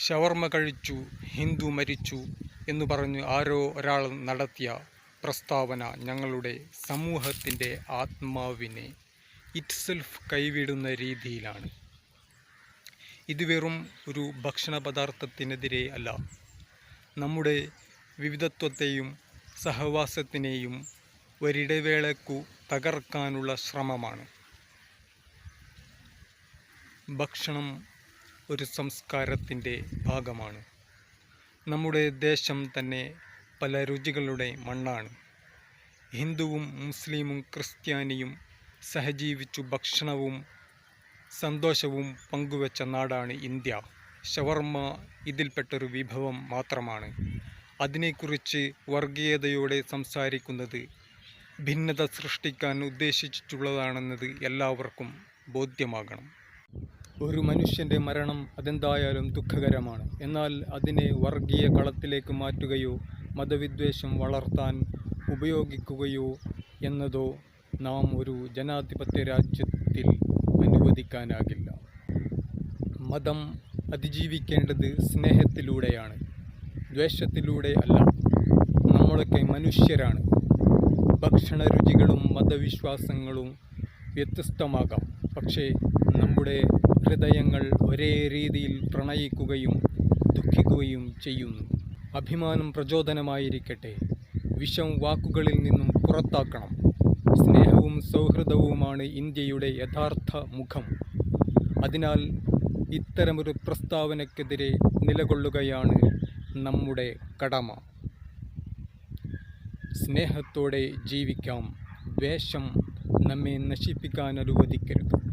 ഷവർമ്മ കഴിച്ചു ഹിന്ദു മരിച്ചു എന്ന് പറഞ്ഞ് ആരോ ഒരാൾ നടത്തിയ പ്രസ്താവന ഞങ്ങളുടെ സമൂഹത്തിന്റെ ആത്മാവിനെ ഇറ്റ്സെൽഫ് കൈവിടുന്ന രീതിയിലാണ്. ഇത് വെറും ഒരു ഭക്ഷണ പദാർത്ഥത്തിനെതിരെ അല്ല. നമ്മുടെ വിവിധത്വത്തെയും സഹവാസത്തിനെയും ഒരിടവേളക്കു തകർക്കാനുള്ള ശ്രമമാണ്. ഭക്ഷണം ഒരു സംസ്കാരത്തിന്റെ ഭാഗമാണ്. നമ്മുടെ ദേശം തന്നെ പല രുചികളുടെ മണ്ണാണ്. ഹിന്ദുവും മുസ്ലിമും ക്രിസ്ത്യാനിയും സഹജീവിച്ചു ഭക്ഷണവും സന്തോഷവും പങ്കുവെച്ച നാടാണ് ഇന്ത്യ. ഷവർമ്മ ഇതിൽപ്പെട്ടൊരു വിഭവം മാത്രമാണ്. അതിനെക്കുറിച്ച് വർഗീയതയോടെ സംസാരിക്കുന്നത് ഭിന്നത സൃഷ്ടിക്കാൻ ഉദ്ദേശിച്ചിട്ടുള്ളതാണെന്നത് എല്ലാവർക്കും ബോധ്യമാകണം. ഒരു മനുഷ്യന്റെ മരണം അതെന്തായാലും ദുഃഖകരമാണ്. എന്നാൽ അതിനെ വർഗീയ കളത്തിലേക്ക് മാറ്റുകയോ മതവിദ്വേഷം വളർത്താൻ ഉപയോഗിക്കുകയോ എന്നതോ നാം ഒരു ജനാധിപത്യ രാജ്യത്തിൽ അനുവദിക്കാനാകില്ല. മതം അതിജീവിക്കേണ്ടത് സ്നേഹത്തിലൂടെയാണ് ദ്വേഷത്തിലൂടെ അല്ല. നമ്മളൊക്കെ മനുഷ്യരാണ്. ഭക്ഷണ രുചികളും മതവിശ്വാസങ്ങളും വ്യത്യസ്തമാകാം. പക്ഷേ നമ്മുടെ ഹൃദയങ്ങൾ ഒരേ രീതിയിൽ പ്രണയിക്കുകയും ദുഃഖിക്കുകയും ചെയ്യുന്നു. അഭിമാനം പ്രചോദനമായിരിക്കട്ടെ. വിഷം വാക്കുകളിൽ നിന്നും പുറത്താക്കണം. സ്നേഹവും സൗഹൃദവുമാണ് ഇന്ത്യയുടെ യഥാർത്ഥ മുഖം. അതിനാൽ ഇത്തരമൊരു പ്രസ്താവനക്കെതിരെ നിലകൊള്ളുകയാണ് നമ്മുടെ കടമ. സ്നേഹത്തോടെ ജീവിക്കാം. ദ്വേഷം നമ്മെ നശിപ്പിക്കാൻ അനുവദിക്കരുത്.